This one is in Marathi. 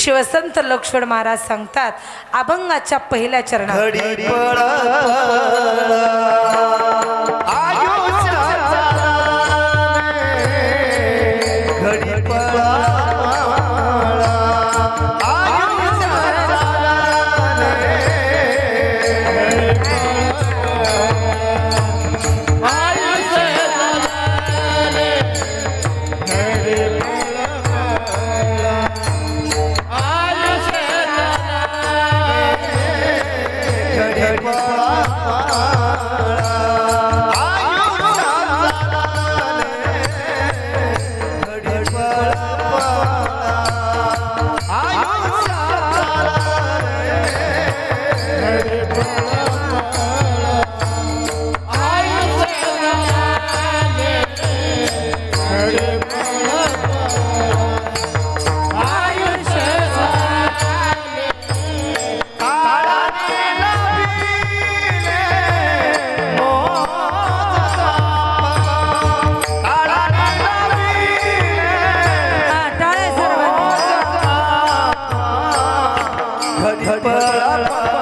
शिवसंत लक्ष्मण महाराज सांगतात अभंगाच्या पहिल्या चरणात Oh, पड़ा